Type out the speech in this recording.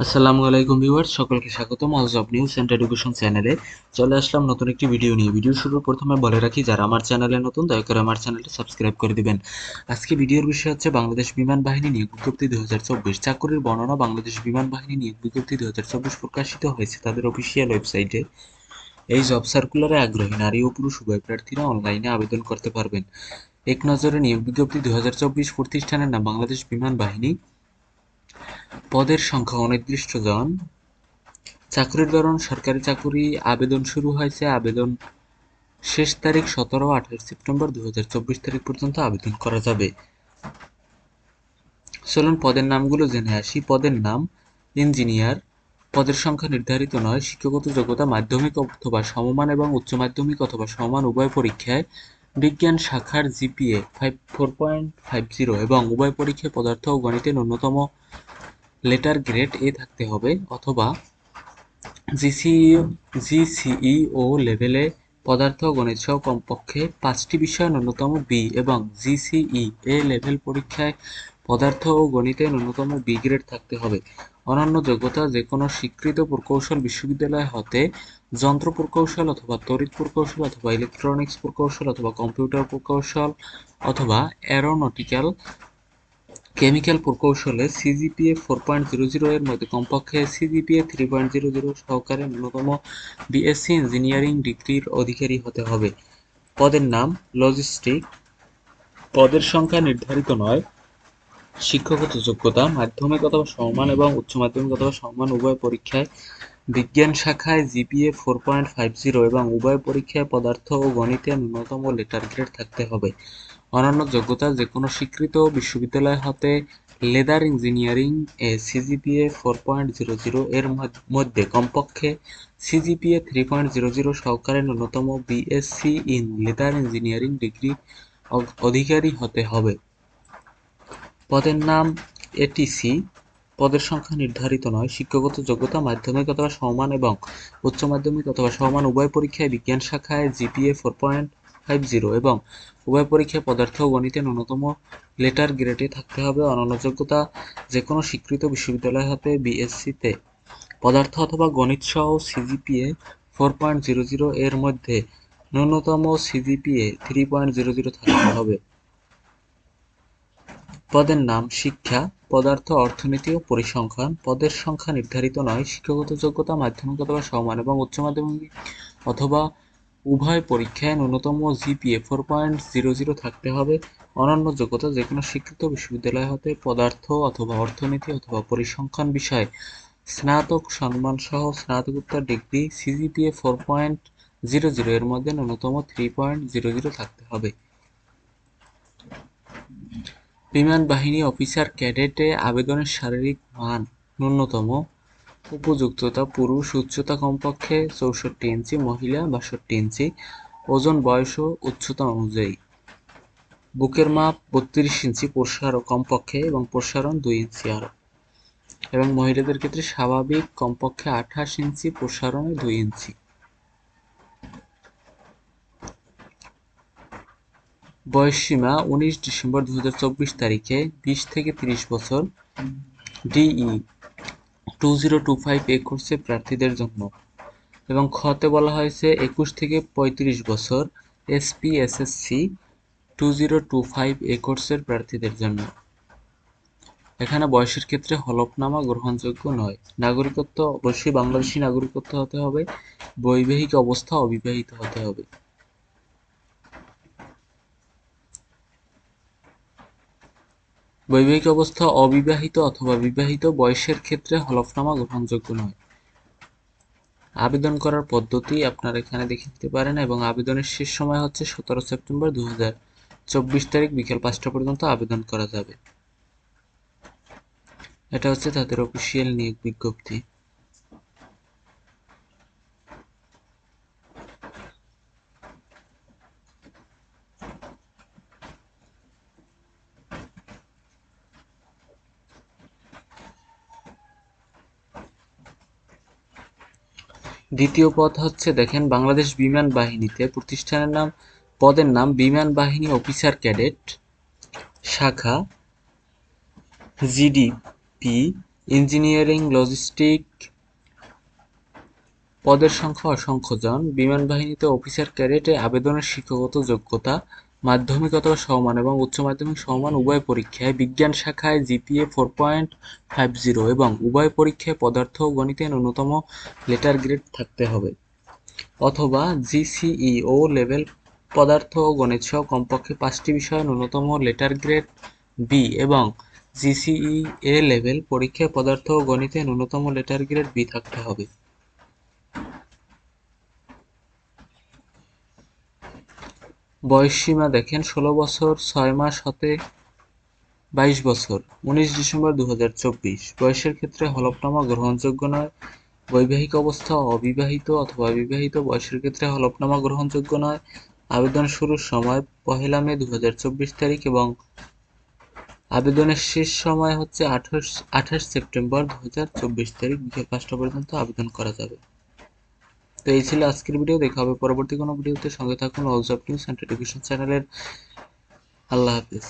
আসসালামু আলাইকুম ভিউয়ার্স, সকলকে স্বাগতম আজ জব নিউজ অ্যান্ড এডুকেশন চ্যানেলে। চলে আসলাম নতুন একটি ভিডিও নিয়ে। ভিডিও শুরুর প্রথমে বলে রাখি, যারা আমার চ্যানেলে নতুন, দয়া করে আমার চ্যানেলটি সাবস্ক্রাইব করে দিবেন। আজকে ভিডিওর বিষয় হচ্ছে বাংলাদেশ বিমান বাহিনী নিয়োগ বিজ্ঞপ্তি দুই হাজার চব্বিশ। চাকরির বর্ণনা, বাংলাদেশ বিমান বাহিনী নিয়োগ বিজ্ঞপ্তি দুই হাজার চব্বিশ প্রকাশিত হয়েছে তাদের অফিসিয়াল ওয়েবসাইটে এই জব সার্কুলারে আগ্রহী নারী ও পুরুষ উভয় প্রার্থীরা অনলাইনে আবেদন করতে পারবেন। এক নজরে নিয়োগ বিজ্ঞপ্তি দুই হাজার চব্বিশ প্রতিষ্ঠানের নাম বাংলাদেশ বিমান বাহিনী। পদের সংখ্যা অনির্দিষ্ট জন। চাকরির ধরন, সরকারি চাকুরি, আবেদন শুরু হয়েছে, আবেদন শেষ তারিখ সতেরো আঠাশ সেপ্টেম্বর দু তারিখ পর্যন্ত আবেদন করা যাবে। চলুন পদের নামগুলো জেনে আসি। পদের নাম, ইঞ্জিনিয়ার। পদের সংখ্যা নির্ধারিত নয়। শিক্ষাগত যোগ্যতা মাধ্যমিক অথবা সমমান এবং উচ্চ মাধ্যমিক অথবা সমান উভয় পরীক্ষায় বিজ্ঞান শাখার GPA five four point five zero এবং উভয় পরীক্ষায় পদার্থ ও গণিতে ন্যূনতম লেটার গ্রেড এ থাকতে হবে অথবা জিসিই ও লেভেলে পদার্থ গণিত সহ কমপক্ষে পাঁচটি বিষয় ন্যূনতম বি এবং জিসিই এ লেভেল পরীক্ষায় পদার্থ ও গণিতে ন্যূনতম বি গ্রেড থাকতে হবে। অনন্য যোগ্যতা যে কোনো স্বীকৃত প্রকৌশল বিশ্ববিদ্যালয় হতে যন্ত্র প্রকৌশল অথবা তড়িৎ প্রকৌশল অথবা ইলেকট্রনিক্স প্রকৌশল অথবা কম্পিউটার প্রকৌশল অথবা aeronautical chemical প্রকৌশলে CGPA four point zero zero এর মধ্যে কমপক্ষে CGPA three point zero zero সহকারে ন্যূনতম বিএসসি ইঞ্জিনিয়ারিং ডিগ্রির অধিকারী হতে হবে। পদের নাম লজিস্টিক পদের সংখ্যা নির্ধারিত নয়। শিক্ষাগত যোগ্যতা, মাধ্যমিক অথবা সমমান এবং উচ্চ মাধ্যমিক অথবা সমমান উভয় পরীক্ষায় বিজ্ঞান শাখায় GPA four point five zero এবং উভয় পরীক্ষায় পদার্থ ও গণিতে ন্যূনতম লেটার গ্রেড থাকতে হবে। অন্যান্য যোগ্যতা যে কোনো স্বীকৃত বিশ্ববিদ্যালয় হতে লেদার ইঞ্জিনিয়ারিং এ CGPA four point zero zero এর মধ্যে কমপক্ষে CGPA three point zero zero সহকারে ন্যূনতম BSc in leather engineering degree অধিকারী হতে হবে। পদের নাম এটিসি পদের সংখ্যা নির্ধারিত নয়। শিক্ষাগত যোগ্যতা, মাধ্যমিক অথবা সমান এবং উচ্চ মাধ্যমিক অথবা সমান উভয় পরীক্ষায় বিজ্ঞান শাখায় GPA four point five zero এবং উভয় পরীক্ষায় পদার্থ ও গণিতে ন্যূনতম লেটার গ্রেডে থাকতে হবে। অনন্য যোগ্যতা যে কোনো স্বীকৃত বিশ্ববিদ্যালয় হতে বিএসসিতে পদার্থ অথবা গণিত সহ CGPA four point zero zero এর মধ্যে ন্যূনতম CGPA three point zero zero থাকতে হবে। পদের নাম শিক্ষা, পদার্থ, অর্থনীতি ও পরিসংখ্যান। পদের সংখ্যা নির্ধারিত নয়, শিক্ষাগত যোগ্যতা, মাধ্যমিক অথবা সমান এবং উচ্চ মাধ্যমিক অথবা উভয় পরীক্ষায় ন্যূনতম GPA four point zero zero থাকতে হবে। অনন্য যোগ্যতা যে কোনো স্বীকৃত বিশ্ববিদ্যালয় হতে পদার্থ অথবা অর্থনীতি অথবা পরিসংখ্যান বিষয়ে স্নাতক সম্মান সহ স্নাতকোত্তর degree CGPA four point zero zero এর মধ্যে ন্যূনতম থ্রি পয়েন্ট জিরো জিরো থাকতে হবে। বিমান বাহিনী অফিসার ক্যাডেটে আবেদনের শারীরিক মান ন্যূনতম, উপযুক্ততা, পুরুষ উচ্চতা কমপক্ষে চৌষট্টি ইঞ্চি, মহিলা বাষট্টি ইঞ্চি, ওজন, বয়স ও উচ্চতা অনুযায়ী। বুকের মাপ বত্রিশ ইঞ্চি, প্রসার কমপক্ষে এবং প্রসারণ দুই ইঞ্চি আরও। এবং মহিলাদের ক্ষেত্রে স্বাভাবিক কমপক্ষে আঠাশ ইঞ্চি প্রসারণে দুই ইঞ্চি। বয়সসীমা উনিশ ডিসেম্বর দু হাজার চব্বিশ তারিখে বিশ থেকে তিরিশ বছর। DE two zero two five এ কোর্সে প্রার্থীদের জন্য এবং খতে বলা হয়েছে একুশ থেকে পঁয়ত্রিশ বছর SP SSC two zero two five এ কোর্সের প্রার্থীদের জন্য। এখানে বয়সের ক্ষেত্রে হলফনামা গ্রহণযোগ্য নয়। নাগরিকত্ব, অবশ্যই বাংলাদেশি নাগরিকত্ব হতে হবে। বৈবাহিক অবস্থা অবিবাহিত হতে হবে। বৈবাহিক অবস্থা অবিবাহিত অথবা বিবাহিত বয়সের ক্ষেত্রে হলফনামা গ্রহণযোগ্য নয়। আবেদন করার পদ্ধতি আপনারা এখানে দেখে নিতে পারেন এবং আবেদনের শেষ সময় হচ্ছে সতেরো সেপ্টেম্বর দু চব্বিশ তারিখ বিকেল পাঁচটা পর্যন্ত আবেদন করা যাবে। এটা হচ্ছে তাদের অফিসিয়াল নিয়োগ বিজ্ঞপ্তি। দ্বিতীয় পদ হচ্ছে, দেখেন, বাংলাদেশ বিমান বাহিনীতে প্রতিষ্ঠানের নাম, পদের নাম বিমান বাহিনী অফিসার ক্যাডেট, শাখা, জিডিপি, ইঞ্জিনিয়ারিং, লজিস্টিক, পদের সংখ্যা অসংখ্য জন। বিমান বাহিনীতে অফিসার ক্যাডেটে আবেদনের শিক্ষাগত যোগ্যতা মাধ্যমিক অথবা সমমান এবং উচ্চ মাধ্যমিক সমমান উভয় পরীক্ষায় বিজ্ঞান শাখায় GPA four point five zero এবং উভয় পরীক্ষায় পদার্থ ও গণিতে ন্যূনতম লেটার গ্রেড থাকতে হবে। অথবা জিসিই ও লেভেল পদার্থ ও গণিত সহ কমপক্ষে পাঁচটি বিষয়ে ন্যূনতম লেটার গ্রেড বি এবং জিসিই এ লেভেল পরীক্ষায় পদার্থ ও গণিতে ন্যূনতম লেটার গ্রেড বি থাকতে হবে। বয়সসীমা দেখেন ষোলো বছর, ছয় মাস হতে বাইশ বছর, উনিশ ডিসেম্বর দুহাজার চব্বিশ। বয়সের ক্ষেত্রে হলফনামা গ্রহণযোগ্য নয়, বৈবাহিক অবস্থা অবিবাহিত অথবা বিবাহিত, বয়সের ক্ষেত্রে হলফনামা গ্রহণযোগ্য নয়। আবেদন শুরুর সময় পহেলা মে দু হাজার চব্বিশ তারিখ এবং আবেদনের শেষ সময় হচ্ছে আঠাশ আঠাশ সেপ্টেম্বর দু হাজার চব্বিশ তারিখ। বিকেল পাঁচটা পর্যন্ত আবেদন করা যাবে। তো এই ছিল আজকের ভিডিও দেখা হবে পরবর্তী কোনো ভিডিওতে সঙ্গে থাকুন অলস অফ নিউজ অ্যান্ড এডুকেশন চ্যানেলের আল্লাহ হাফিজ।